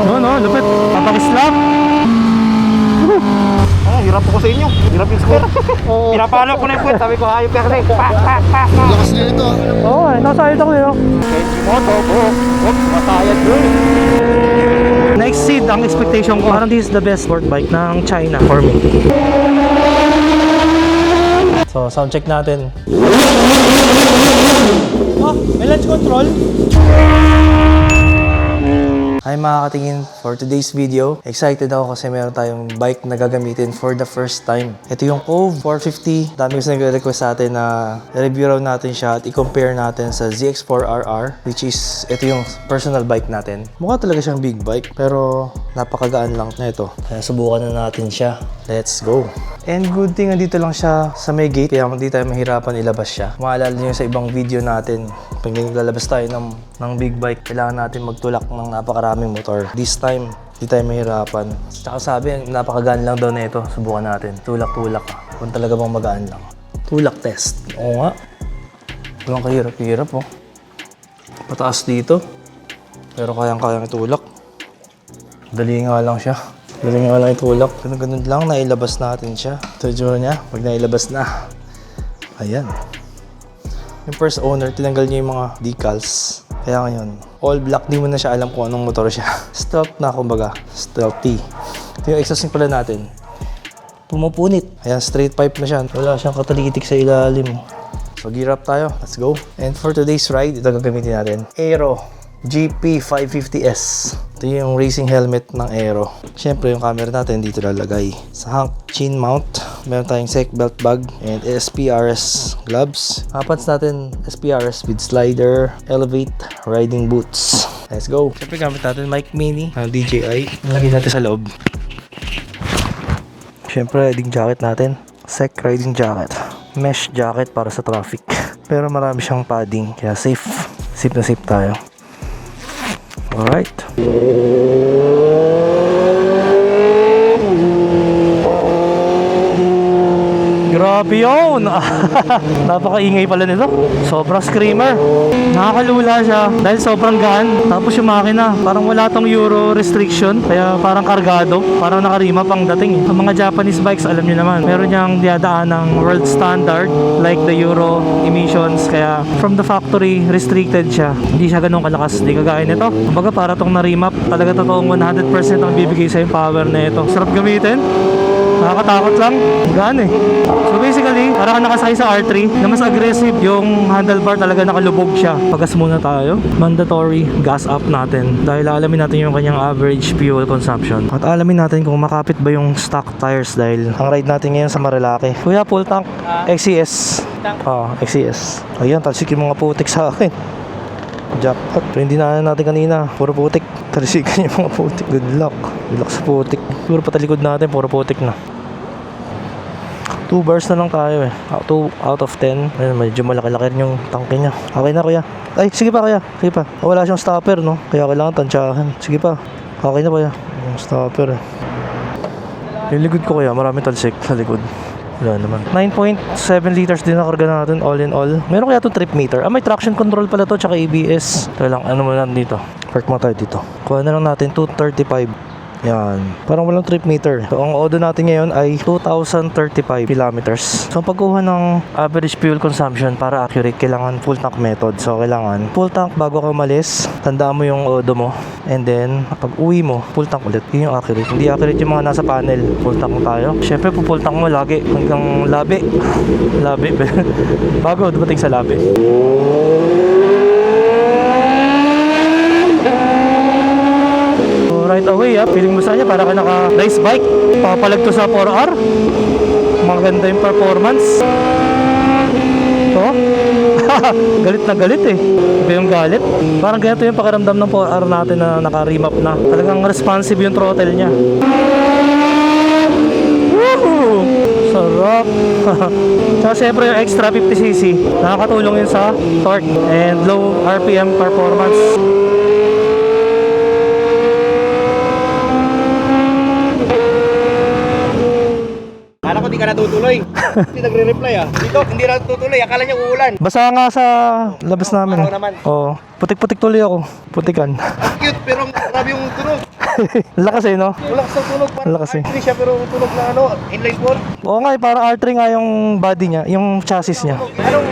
No, no, lupit. Papakislap. Ah, hirap ako sa inyo. Hirap yung square. Oo. Pinapalo ko na yung puwet. Sabi ko, hayop ka kasi. Pa, pa, pa, pa. Lakas nyo ito ah. Oo, eh, nasa ito ko yun. Moto, bro. Oops, masayad yun. Na-exceed ang expectation ko. Parang this is the best sport bike ng China for me. So, sound check natin. Oh, may launch control. Hi mga katingin, for today's video, excited ako kasi meron tayong bike na gagamitin for the first time. Ito yung Cove 450. Dami kasi nagre-request sa atin na review raw natin siya at i-compare natin sa ZX4RR which is ito yung personal bike natin. Mukha talaga siyang big bike pero napakagaan lang na ito. Kaya subukan na natin siya. Let's go! And good thing nandito lang siya sa may gate kaya hindi tayo mahirapan ilabas siya. Maalala niyo sa ibang video natin, pag naglalabas tayo ng, ng big bike, kailangan natin magtulak ng napakaraming motor. This time, hindi tayo mahirapan. Tsaka sabi, napakagaan lang daw na ito. Subukan natin. Tulak-tulak. Kung talaga bang magaan lang. Tulak test. Oo nga. Walang kahirap-hirap oh. Pataas dito. Pero kayang-kayang itulak. Dali nga lang siya. Dali nga lang itulak. Ganun-ganun lang, nailabas natin siya. Ito niya, pag nailabas na. Ayan. Yung first owner, tinanggal niya yung mga decals. Kaya ngayon, all black, di mo na siya alam kung anong motor siya. Stealth na, kumbaga. Stealthy. Ito yung exhaust pala natin. Pumupunit. Ayan, straight pipe na siya. Wala siyang katalitik sa ilalim. So, gear up tayo. Let's go. And for today's ride, ito gagamitin natin. Aero GP550S. Ito yung racing helmet ng Aero. Siyempre, yung camera natin dito lalagay. Sa hang chin mount, meron tayong sec belt bag and SPRS gloves. Kapats natin SPRS with slider, elevate, riding boots. Let's go. Siyempre, gamit natin mic mini, ang DJI. Lagay natin sa loob. Siyempre, riding jacket natin. Sec riding jacket. Mesh jacket para sa traffic. Pero marami siyang padding, kaya safe. Safe na safe tayo. Alright. Grabe yun! Napakaingay pala nito. Sobrang screamer. Nakakalula siya dahil sobrang gaan. Tapos yung makina, parang wala tong Euro restriction. Kaya parang kargado. Parang nakarima pang dating. Ang mga Japanese bikes, alam niyo naman, meron niyang diadaan ng world standard like the Euro emissions. Kaya from the factory, restricted siya. Hindi siya ganun kalakas. Hindi kagaya nito. Kumbaga para tong na-remap, talaga totoong 100% ang bibigay sa yung power na ito. Sarap gamitin. Nakakatakot lang. Gaan eh. So basically, para ka nakasakay sa R3 na mas aggressive yung handlebar talaga nakalubog siya. Pagas muna tayo. Mandatory gas up natin dahil alamin natin yung kanyang average fuel consumption. At alamin natin kung makapit ba yung stock tires dahil ang ride natin ngayon sa Marilaki. Kuya, full tank. XCS. Oh, XCS. Ayan, talsik yung mga putik sa akin. Jackpot. Pero hindi na natin kanina. Puro putik. Talsikan yung mga putik. Good luck. Good luck sa putik. Puro patalikod natin. Puro putik na. 2 bars na lang tayo eh. 2 out of 10. Ayun, medyo malaki-laki rin yung tangke niya. Okay na kuya. Ay, sige pa kuya. Sige pa. Ah, Wala siyang stopper no. Kaya kailangan tansyahan. Sige pa. Okay na kuya. Yung stopper eh. Yung likod ko kuya, marami talsik sa likod. Wala naman. 9.7 liters din na karga natin all in all. Meron kaya itong trip meter. Ah, may traction control pala to tsaka ABS. Ito lang, ano mo lang dito. Park mo tayo dito. Kuha na lang natin 235. Yan. Parang walang trip meter. So, ang odo natin ngayon ay 2,035 kilometers. So, ang pagkuha ng average fuel consumption para accurate, kailangan full tank method. So, kailangan full tank bago ka umalis. Tandaan mo yung odo mo. And then, pag uwi mo, full tank ulit. Yun yung accurate. Hindi accurate yung mga nasa panel. Full tank tayo. Siyempre, full tank mo lagi hanggang labi. labi. bago dumating sa labi. So, right away ah, feeling mo sa kanya para ka naka nice bike. Papalag to sa 4R. Maganda yung performance. Ito. galit na galit eh. Iba yung galit. Parang ganito yung pakiramdam ng 4R natin na naka-remap na. Talagang responsive yung throttle niya. Woohoo! Sarap. Tsaka syempre yung extra 50cc, nakakatulong yun sa torque and low RPM performance. Akala ko di ka natutuloy. Hindi nagre-reply ah. Dito, hindi na natutuloy. Akala niya uulan. Basa nga sa labas namin. Araw naman. Oo. Putik-putik tuloy ako. Putikan. Ang cute pero grabe yung tunog. Lakas eh, no? Wala sa tunog. Parang Wala kasi. R3 siya pero tunog na ano, inline 4. Oo nga eh, parang R3 nga yung body niya, yung chassis niya. Anong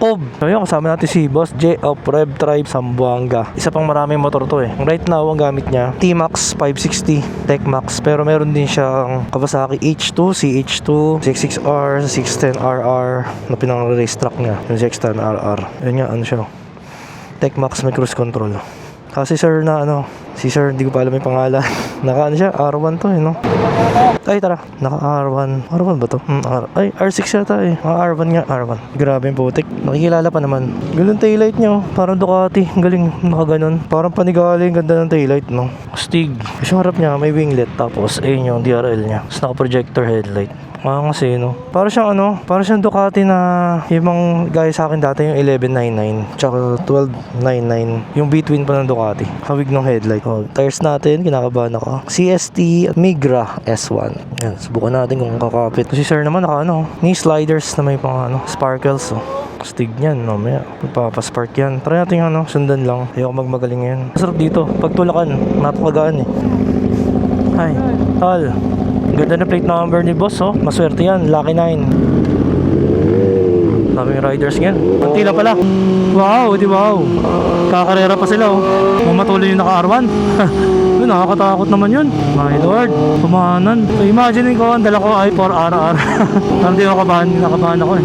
Cob. So yun, kasama natin si Boss J of Rev Tribe Sambuanga. Isa pang maraming motor to eh. Right now, ang gamit niya, T-Max 560 Tech Max. Pero meron din siyang Kawasaki H2, CH2, 66R, 610RR na pinang-race track niya. Yung 610RR. Yun nga, ano siya. Tech Max may cruise control. Kasi sir na ano, si sir, hindi ko pa alam yung pangalan. Naka ano siya, R1 to eh, no? Ay, tara. Naka R1. R1 ba to? Hmm, R Ay, R6 yata eh. Ah, R1 nga, R1. Grabe yung putik. Nakikilala pa naman. Ganun taillight nyo. Parang Ducati. Ang Galing. Naka ganun. Parang panigali. Ganda ng taillight, no? Stig. Kasi yung harap niya, may winglet. Tapos, ayun yung DRL niya. Tapos naka-projector headlight. Ah, kasi no. Para siyang ano, para siyang Ducati na yung mga gaya sa akin dati yung 1199 tsaka 1299 yung between pa ng Ducati. Hawig ng headlight. Oh, tires natin, kinakabahan ako. CST Migra S1. Yan, subukan natin kung kakapit. Si sir naman naka ano, knee sliders na may pang ano, sparkles. Oh. Stig niyan, mamaya. Magpapaspark yan. Try natin ano, sundan lang. Ayoko magmagaling ngayon. Masarap dito. Pagtulakan, napakagaan eh. Hi, tol. Ganda na plate number ni boss, oh. Maswerte yan, Lucky 9. Daming riders ngayon. Ang tila pala. Wow, di wow. Kakarera pa sila, oh. Mamatuloy yung naka-R1. Yun, nakakatakot naman yun. My lord, pumahanan. So, imagine ko, ang dala ko ay 4RR. Parang di ako kabahan, nakabahan ako eh.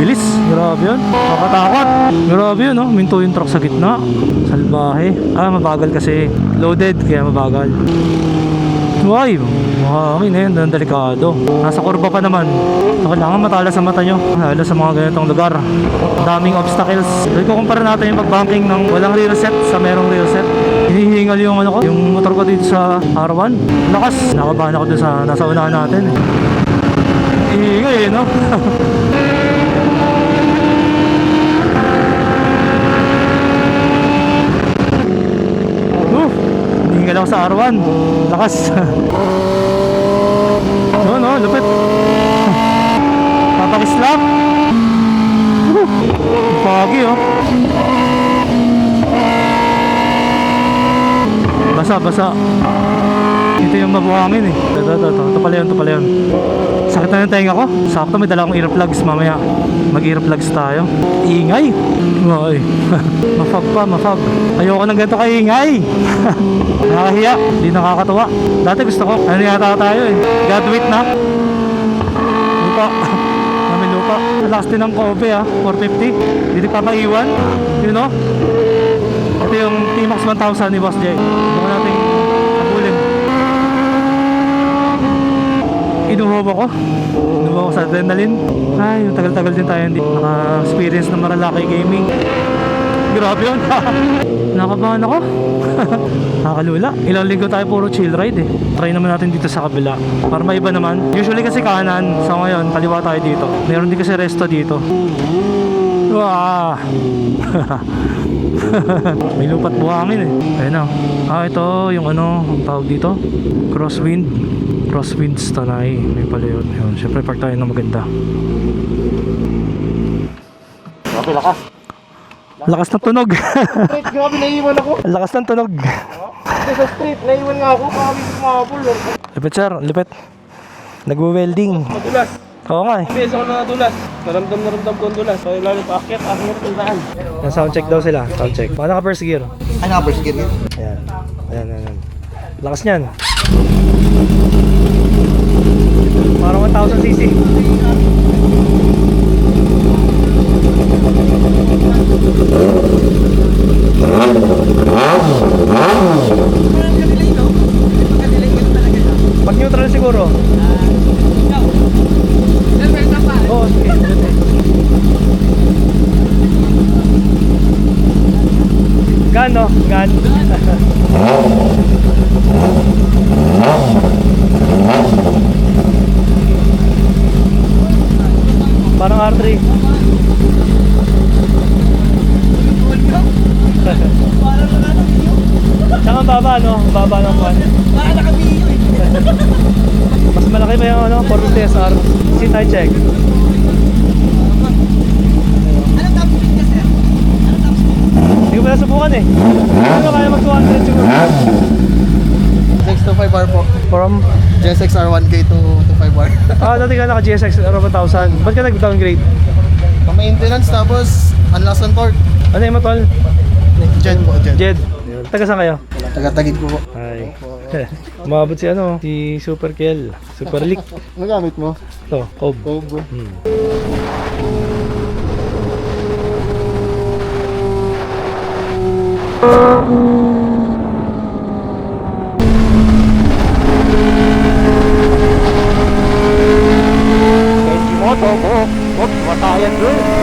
Bilis, grabe yun. Makatakot. Grabe yun, no? Minto yung truck sa gitna. Salbahe. Ah, mabagal kasi. Loaded, kaya mabagal. Uy, mahangin eh, ang delikado. Nasa kurba pa naman. So, kailangan matala sa mata nyo. Lalo sa mga ganitong lugar. Daming obstacles. Dahil ko kumpara natin yung pag-banking ng walang rear set sa merong rear set. Hinihingal yung ano ko, yung motor ko dito sa R1. Lakas. Nakabahan ako dun sa nasa unahan natin. Hihingay eh, no? ako sa R1. Lakas. no, no, lupit. Papakislap. Pagi, oh. Basa, basa. Ito yung mabuhangin eh. Ito, ito, ito. Ito pala yun, ito pala yun. Sakit na yung tenga ko. Sakto may dala akong earplugs mamaya. Mag-earplugs tayo. Ingay. Ay. mafab pa, mafab. Ayoko ng ganito kaingay. Nakakahiya. Hindi nakakatuwa. Dati gusto ko. Ano yata tayo eh. Graduate na. Lupa. Namin lupa. Lakas din ng Kobe ah. 450. Hindi papaiwan. You know? Ito yung T-Max 1000 ni Boss J. Bukan natin habulin. Inuhob ako. Inuhob ako sa adrenaline. Ay, tagal-tagal din tayo hindi naka-experience ng Marilaki Gaming. Grabe yun. Nakabahan ako. Nakakalula. Ilang linggo tayo puro chill ride eh. Try naman natin dito sa kabila. Para maiba naman. Usually kasi kanan. So ngayon, kaliwa tayo dito. Meron din kasi resto dito. Wah! May lupat buhangin eh. Ayun na. Ah, ito yung ano, ang tawag dito. Crosswind. Crosswinds Tanay. May pala yun. Yun. Siyempre, park tayo ng maganda. Okay, lakas. Lakas ng tunog. Street, grabe naiiwan ako. Lakas ng tunog. Sa street, naiiwan nga ako. Kami kumabol. Lipit sir, lipit. Nagwe-welding. Madulas. Oo nga eh. Beso ako na dulas. Naramdam na ramdam ko ang dulas. So, lalo pa akyat, akyat ang daan. Na sound check daw sila. Sound check. Baka naka first gear. Ay, naka-first gear yun. Ayan. Ayan, ayan, ayan. Lakas niyan. Parang 1,000 cc. Pag neutral siguro. Oo, sige. Gan, no? Gan. Parang R3. Tsaka ang baba, no? Ang Baba ng kwan. Mas malaki pa yung ano, 450 SR. Sit high check. Hindi ko ko na subukan eh. Ano kaya mag 200 siguro? 6 to 5 bar po. From, GSX R1K to, to 5 bar. ah, dati ka naka GSX Aero 1000. Ba't ka nag-downgrade? Pa-maintenance tapos unlocks on torque. Ano yung mo tol? Jen po, Jen. Jed. Taga saan kayo? Taga-tagig ko po. Ay. Umabot si ano, si Super Kel. Super Leak. Ano gamit mo? Ito, Cobb. Kobo. Hmm. Moto mo, huwag matayan doon.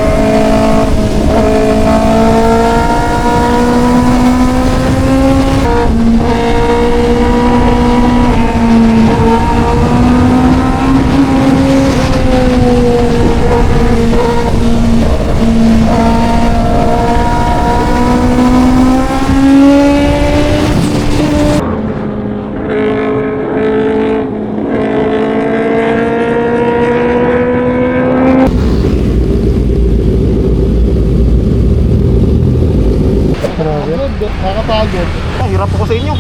Grabe. Nakakapagod. Ah, hirap ako sa inyo.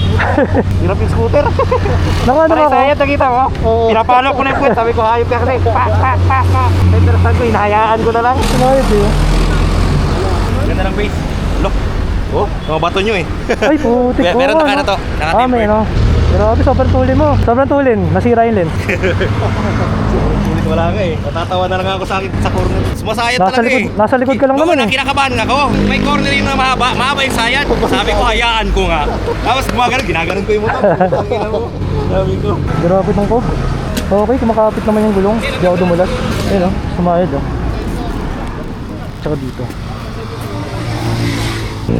hirap yung scooter. Naka ano Parang ako? saya, nakita mo? Oo. Pinapalo ko na yung. Sabi ko, hayop ka kasi. Pa, pa, pa, pa. Interesan ko, hinahayaan ko na lang. Sumayad eh. Ganda ng base. Look. Oh, mga bato nyo eh. Ay, putik ko. meron na ka ano? na to. Ah, may ano. Grabe, sobrang tulin mo. Sobrang tulin. Nasira yung lens. Wala nga eh. Natatawa na lang ako sa akin sa corner. Sumasayat Nasa talaga likod, eh. nasa likod ka lang naman eh. kinakabahan nga ako. May corner yung na mahaba. Mahaba yung sayad. Sabi ko, hayaan ko nga. Tapos gumagano, ginaganon ko yung motor. Sabi ko. Grabe tong ko. Okay, kumakapit naman yung gulong. Hindi ako dumulas. Ayun oh, sumayad oh. Tsaka dito.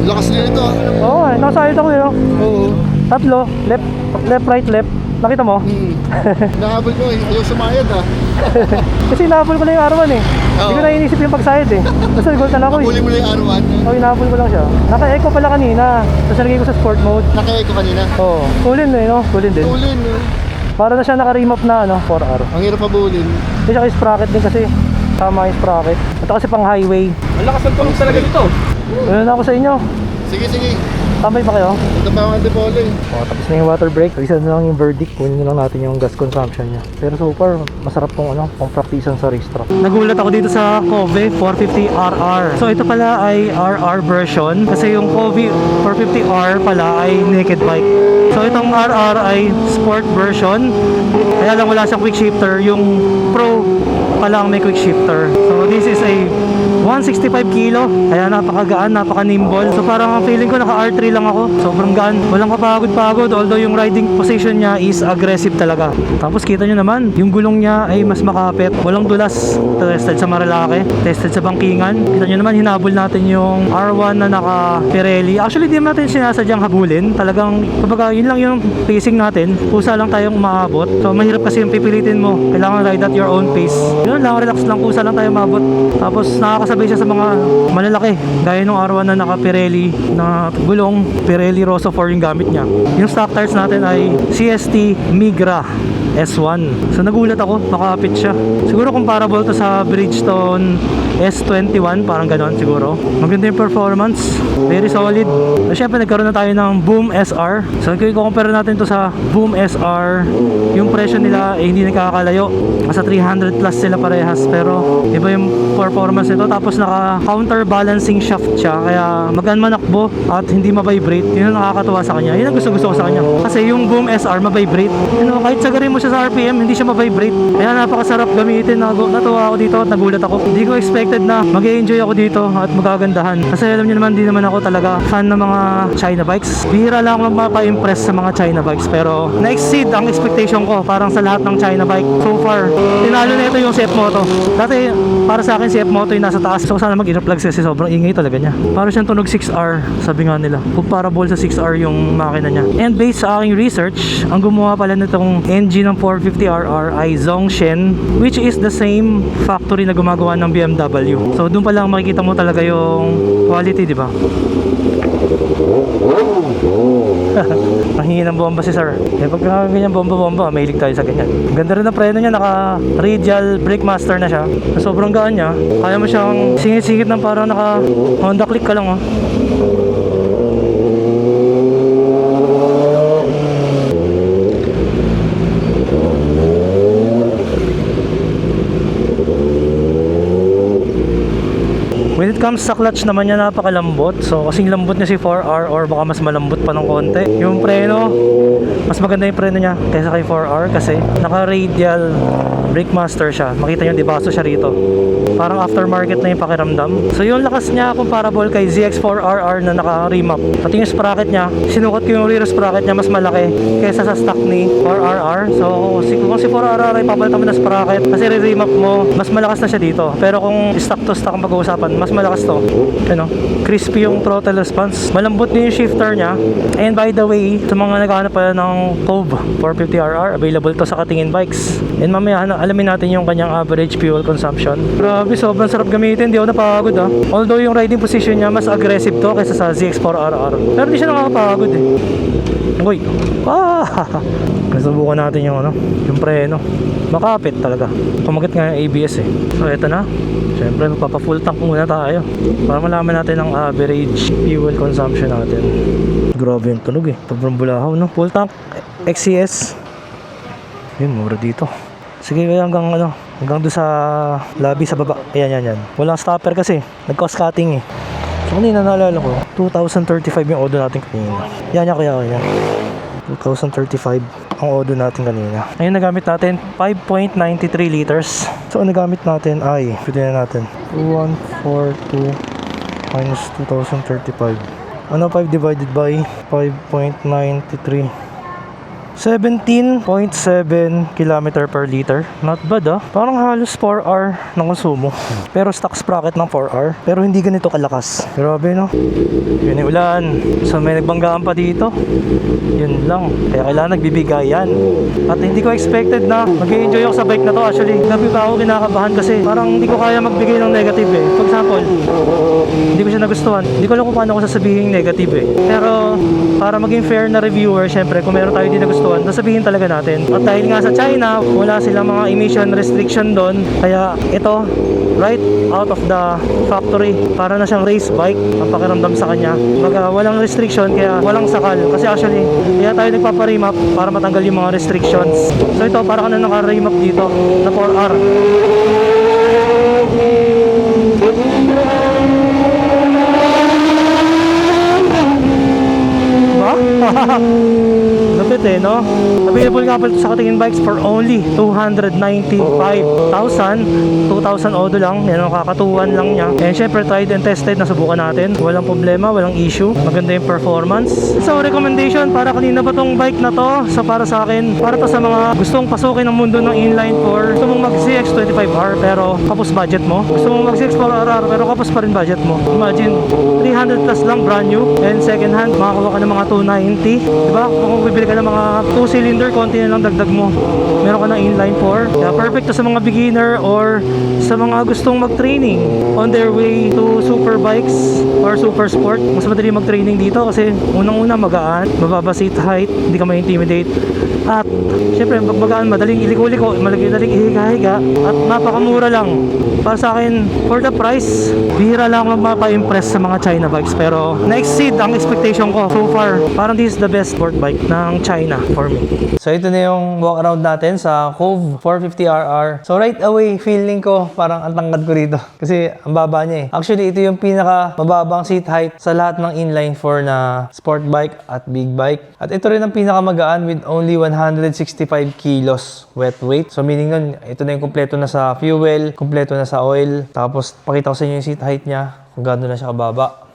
Lakas nila ito ah. Oo nga, nakasayad ako yun oh. Oo. Tatlo, left, left, right, left. Nakita mo? Hmm. Nahabol ko eh. Ayaw sumayad ah. Kasi inahabol ko lang yung arawan eh. Hindi ko na inisip yung pagsayad eh. Tapos nag na ako eh. Huli mo lang yung R1. Oo, inahabol ko lang siya. Naka-echo pala kanina. Tapos nalagay ko sa sport mode. Nakaya ko kanina. Oo, tulin eh, no? Tulin din. Bulin. eh. Para na siya naka-remap na ano, 4R. Ang hirap pabulin. Kasi siya sprocket din kasi. Tama yung sprocket. Ito kasi pang highway. Ang lakas ng tulong talaga dito. Ano na ako sa inyo? Sige, sige. Tambay pa kayo? Ito pa ang antipolo eh. Oh, tapos na yung water break. Isa na lang yung verdict. Kunin na lang natin yung gas consumption niya. Pero so far, masarap tong ano, pang practicean sa racetrack. Nagulat ako dito sa Cove 450RR. So ito pala ay RR version. Kasi yung Cove 450R pala ay naked bike. So itong RR ay sport version. Kaya lang wala siyang quick shifter. Yung Pro pala ang may quick shifter. So this is a 165 kilo. Kaya napakagaan, napaka-nimble. So parang ang feeling ko naka R3 lang ako. Sobrang gaan. Walang kapagod-pagod. Although yung riding position niya is aggressive talaga. Tapos kita nyo naman, yung gulong niya ay mas makapit. Walang dulas. Tested sa Marilake. Tested sa Bangkingan. Kita nyo naman, hinabol natin yung R1 na naka Pirelli. Actually, di natin sinasadyang habulin. Talagang, kumbaga, yun lang yung pacing natin. Pusa lang tayong umaabot. So, mahirap kasi yung pipilitin mo. Kailangan ride at your own pace. Yun lang, relax lang. Pusa lang tayo maabot. Tapos, nakakasabay siya sa mga malalaki. Gaya nung R1 na naka Pirelli na gulong. Pirelli Rosso 4 yung gamit niya. Yung stock tires natin ay CST Migra S1. So nagulat ako, makapit siya. Siguro comparable to sa Bridgestone S21, parang ganon siguro. Maganda yung performance, very solid. So syempre nagkaroon na tayo ng Boom SR. So kung i-compare natin to sa Boom SR, yung presyo nila eh, hindi nakakalayo. Nasa 300 plus sila parehas pero iba yung performance nito. Tapos naka counterbalancing shaft siya kaya magaan manakbo at hindi ma-vibrate. Yun ang nakakatuwa sa kanya. Yun ang gusto gusto ko sa kanya. Kasi yung Boom SR ma-vibrate. You know, kahit sagarin mo siya sa RPM, hindi siya ma-vibrate. Kaya napakasarap gamitin. Natuwa ako dito at nagulat ako. Hindi ko expected na mag enjoy ako dito at magagandahan. Kasi alam niyo naman, di naman ako talaga fan ng mga China bikes. Bihira lang ako magpapa-impress sa mga China bikes. Pero na-exceed ang expectation ko parang sa lahat ng China bike. So far, tinalo na ito yung CF Moto. Dati, para sa akin, CF Moto yung nasa taas. So sana mag-earplugs kasi sobrang ingay talaga niya. Para siyang tunog 6R, sabi nga nila. Comparable sa 6R yung makina niya. And based sa aking research, ang gumawa pala nitong engine ng 450RR ay Zongshen, which is the same factory na gumagawa ng BMW. So doon pa lang makikita mo talaga yung quality, di ba? Nahingi ng bomba si sir. Eh pag ganyan bomba-bomba, mahilig tayo sa ganyan. Ang ganda rin ng preno niya, naka radial brake master na siya. Sobrang gaan niya. Kaya mo siyang singit-singit ng parang naka Honda click ka lang oh. Comes sa clutch naman niya, napakalambot. So, kasing lambot niya si 4R or baka mas malambot pa ng konti. Yung preno, mas maganda yung preno niya kaysa kay 4R kasi naka-radial brake master siya. Makita niyo, di baso siya rito. Parang aftermarket na yung pakiramdam. So, yung lakas niya comparable kay ZX4RR na naka-remap. Pati yung sprocket niya, sinukat ko yung rear sprocket niya mas malaki kaysa sa stock ni 4RR. So, si, kung si 4RR ay papalitan mo na sprocket kasi re-remap mo, mas malakas na siya dito. Pero kung stock to stock ang pag-uusapan, mas malakas to. Ano? Crispy yung throttle response. Malambot din yung shifter niya. And by the way, sa mga naghahanap pa ng Cove 450RR, available to sa Katingin Bikes. And mamaya, ano, alamin natin yung kanyang average fuel consumption. Grabe, sobrang sarap gamitin. Di ako napagod ah. Although yung riding position niya, mas aggressive to kaysa sa ZX4RR. Pero di siya nakakapagod eh. Uy. Ah! Nasubukan natin yung ano, yung preno. Makapit talaga. Kumagat nga yung ABS eh. So eto na. Siyempre magpapa full tank muna tayo. Para malaman natin ang average fuel consumption natin. Grabe yung tunog eh. Sobrang bulahaw no. Full tank XCS. Yun, mura dito. Sige hanggang ano, hanggang doon sa lobby sa baba. Ayan, yan, yan. Walang stopper kasi. Nag-cost cutting eh. So kanina naalala ko, 2035 yung order natin kanina. Yan, yan kaya kaya. 2035 ang order natin kanina. Ngayon nagamit natin 5.93 liters. So ang nagamit natin ay, pwede na natin, 2142 minus 2035. Ano 5 divided by 5.93? 17.7 km per liter. Not bad ah. Parang halos 4R ng konsumo. Pero stock sprocket ng 4R. Pero hindi ganito kalakas. Grabe no. Yun yung ulan. So may nagbanggaan pa dito. Yun lang. Kaya kailangan nagbibigayan. At hindi ko expected na mag enjoy ako sa bike na to. Actually, gabi pa ako kinakabahan kasi parang hindi ko kaya magbigay ng negative eh. For example, hindi ko siya nagustuhan. Hindi ko alam kung paano ko sasabihin negative eh. Pero para maging fair na reviewer, syempre kung meron tayo di nagustuhan, sasabihin talaga natin. At dahil nga sa China, wala silang mga emission restriction doon. Kaya ito, right out of the factory, para na siyang race bike ang pakiramdam sa kanya. Baga, walang restriction, kaya walang sakal. Kasi actually, kaya tayo nagpaparimap para matanggal yung mga restrictions. So ito, para ka na naka-remap dito na 4R. Diba? Lapit eh, no? Available nga pala sa Katingin Bikes for only 295,000. 2,000 odo lang. Yan ang kakatuwan lang niya. And syempre, tried and tested. Nasubukan natin. Walang problema, walang issue. Maganda yung performance. So, recommendation para kanina ba tong bike na to? So, para sa akin, para to sa mga gustong pasukin ang mundo ng inline for gusto mong mag CX25R pero kapos budget mo. Gusto mong mag CX4RR pero kapos pa rin budget mo. Imagine, 300 plus lang brand new and second hand, makakuha ka ng mga 290. Diba? Kung bibili ka ng mga 2 cylinder, konti na lang dagdag mo. Meron ka ng inline 4. Kaya perfect to sa mga beginner or sa mga gustong mag-training on their way to super bikes or super sport. Mas madali mag-training dito kasi unang-una magaan, mababa seat height, hindi ka ma-intimidate. At syempre, pag magaan, madaling iliko-liko, madaling ihiga-higa at napakamura lang. Para sa akin, for the price, bihira lang mapa-impress sa mga China bikes pero na-exceed ang expectation ko so far. Parang this is the best sport bike ng China for me. So ito na yung walk around natin sa Cove 450RR. So right away, feeling ko parang ang tangkad ko rito. Kasi ang baba niya eh. Actually, ito yung pinaka mababang seat height sa lahat ng inline 4 na sport bike at big bike. At ito rin ang pinaka magaan with only 165 kilos wet weight. So meaning nun, ito na yung kompleto na sa fuel, kompleto na sa oil. Tapos pakita ko sa inyo yung seat height niya kung gaano na siya kababa.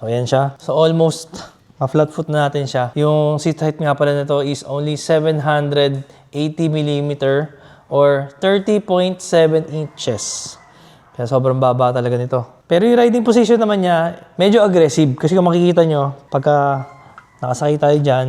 So, ayan siya. So, almost ma-flat foot na natin siya. Yung seat height nga pala nito is only 780 mm or 30.7 inches. Kaya sobrang baba talaga nito. Pero yung riding position naman niya, medyo aggressive. Kasi kung makikita nyo, pagka nakasakay tayo dyan,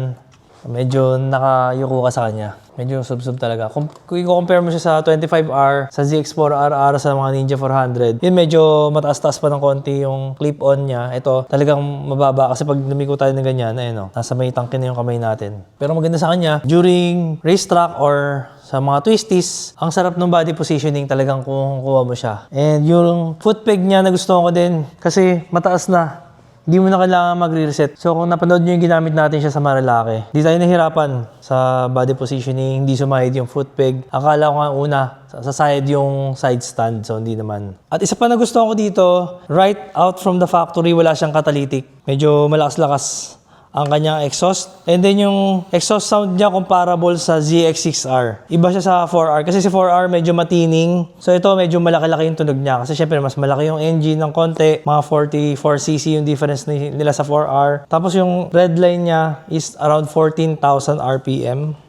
medyo nakayuko ka sa kanya. Medyo sub-sub talaga. Kung, kung i-compare mo siya sa 25R, sa ZX4RR, sa mga Ninja 400, yun medyo mataas-taas pa ng konti yung clip-on niya. Ito, talagang mababa kasi pag lumiko tayo ng ganyan, ayun o, nasa may tangke na yung kamay natin. Pero maganda sa kanya, during racetrack or sa mga twisties, ang sarap ng body positioning talagang kung kuha mo siya. And yung foot peg niya na gusto ko din kasi mataas na. Hindi mo na kailangan magre-reset. So kung napanood nyo yung ginamit natin siya sa Marilaki, di tayo nahirapan sa body positioning, hindi sumahid yung foot peg. Akala ko nga una, sa side yung side stand, so hindi naman. At isa pa na gusto ko dito, right out from the factory, wala siyang catalytic. Medyo malakas-lakas ang kanyang exhaust. And then yung exhaust sound niya comparable sa ZX6R. Iba siya sa 4R kasi si 4R medyo matining. So ito medyo malaki-laki yung tunog niya kasi syempre mas malaki yung engine ng konti. Mga 44cc yung difference ni- nila sa 4R. Tapos yung red line niya is around 14,000 RPM.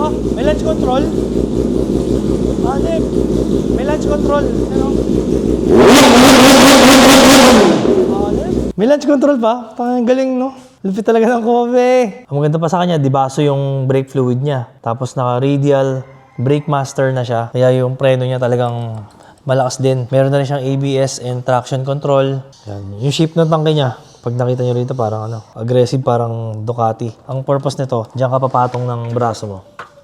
Oh, may launch control. Alip, may launch control. Ano? Alip. May launch control pa? Parang galing, no? Lupit talaga ng Kobe. Ang maganda pa sa kanya, di baso yung brake fluid niya. Tapos naka-radial brake master na siya. Kaya yung preno niya talagang malakas din. Meron na rin siyang ABS and traction control. Yan. Yung shape ng tangke niya, pag nakita nyo rito, parang ano, aggressive, parang Ducati. Ang purpose nito, diyan ka papatong ng braso mo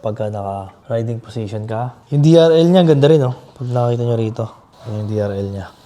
pagka naka-riding position ka. Yung DRL niya, ganda rin, oh. Pag nakita nyo rito, yung DRL niya.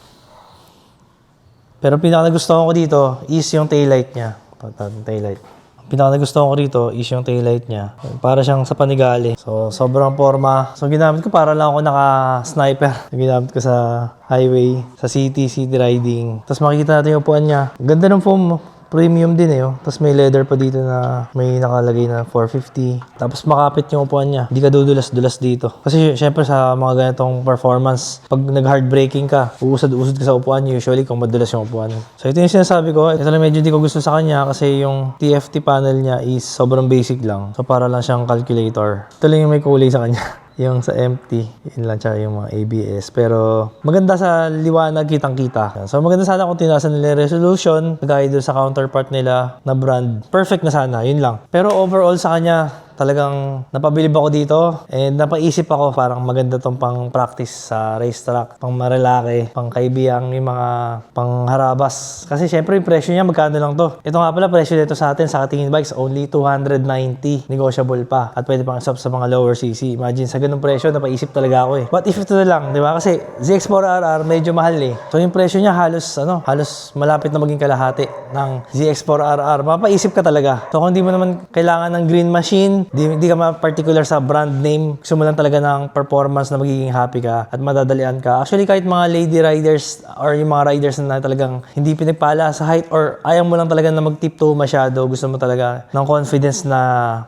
Pero pinaka nagustuhan ko dito is yung taillight niya. Pagka taillight. Ang pinaka nagustuhan ko rito is yung taillight niya. Para siyang sa panigali. So, sobrang forma. So, ginamit ko para lang ako naka-sniper. ginamit ko sa highway, sa city, city riding. Tapos makikita natin yung upuan niya. Ganda ng foam. Premium din eh. Oh. Tapos may leather pa dito na may nakalagay na 450. Tapos makapit yung upuan niya. Hindi ka dudulas-dulas dito. Kasi syempre sa mga ganitong performance, pag nag-hard braking ka, uusad-usad ka sa upuan usually kung madulas yung upuan. So ito yung sinasabi ko. Ito lang medyo hindi ko gusto sa kanya kasi yung TFT panel niya is sobrang basic lang. So para lang siyang calculator. Ito lang yung may kulay sa kanya. yung sa empty, yun lang siya yung mga ABS. Pero maganda sa liwanag, kitang-kita. So maganda sana kung tinasan nila yung resolution, gaya doon sa counterpart nila na brand. Perfect na sana, yun lang. Pero overall sa kanya, talagang napabilib ako dito and napaisip ako parang maganda tong pang practice sa racetrack, pang marilaki, pang kaibiyang yung mga pang harabas. Kasi syempre yung presyo niya magkano lang to. Ito nga pala presyo nito sa atin sa Katingin Bikes only 290 negotiable pa at pwede pang swap sa mga lower CC. Imagine sa ganung presyo napaisip talaga ako eh. What if ito na lang, di ba? Kasi ZX4RR medyo mahal eh. So yung presyo niya halos ano, halos malapit na maging kalahati ng ZX4RR. Mapaisip ka talaga. So kung hindi mo naman kailangan ng green machine, di, di ka ma-particular sa brand name, gusto lang talaga ng performance na magiging happy ka at madadalian ka. Actually kahit mga lady riders or yung mga riders na talagang hindi pinagpala sa height or ayaw mo lang talaga na mag-tiptoe masyado, gusto mo talaga ng confidence na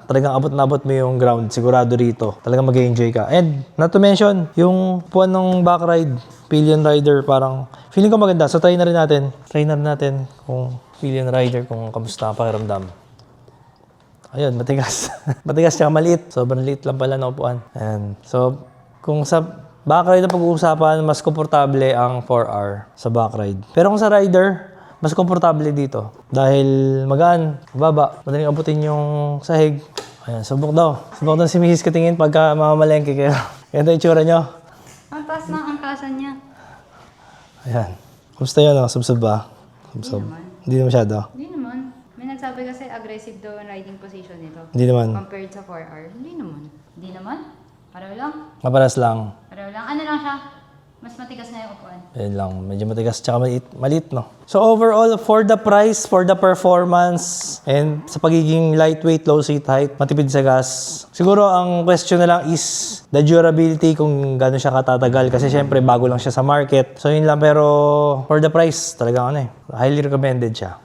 talagang abot na abot mo yung ground, sigurado rito. Talagang mag-enjoy ka. And not to mention, yung puwan ng back ride, pillion rider, parang feeling ko maganda. So try na rin natin. Try na rin natin kung pillion rider, kung kamusta ang pakiramdam. Ayun, matigas. matigas tsaka maliit. Sobrang liit lang pala na upuan. Ayan. So, kung sa back ride na pag-uusapan, mas komportable ang 4R sa back ride. Pero kung sa rider, mas komportable dito. Dahil magaan, baba, madaling abutin yung sahig. Ayan, subok daw. Subok daw si Mrs. Katingin pagka mamamalengke kayo. Ganito yung tsura nyo. Ang taas ng angkasan niya. Ayan. Kumusta yun, oh? Subsob ba? Subsob. Hindi na masyado. Hindi nagsabi kasi aggressive daw ang riding position nito. Hindi naman. Compared sa 4R. Hindi naman. Hindi naman. Pareho lang. Maparas lang. Pareho lang. Ano lang siya? Mas matigas na yung upuan. Ayun lang, medyo matigas tsaka maliit, maliit, no? So overall, for the price, for the performance, and sa pagiging lightweight, low seat height, matipid sa gas, siguro ang question na lang is the durability kung gaano siya katatagal kasi syempre bago lang siya sa market. So yun lang, pero for the price, talagang ano eh, highly recommended siya.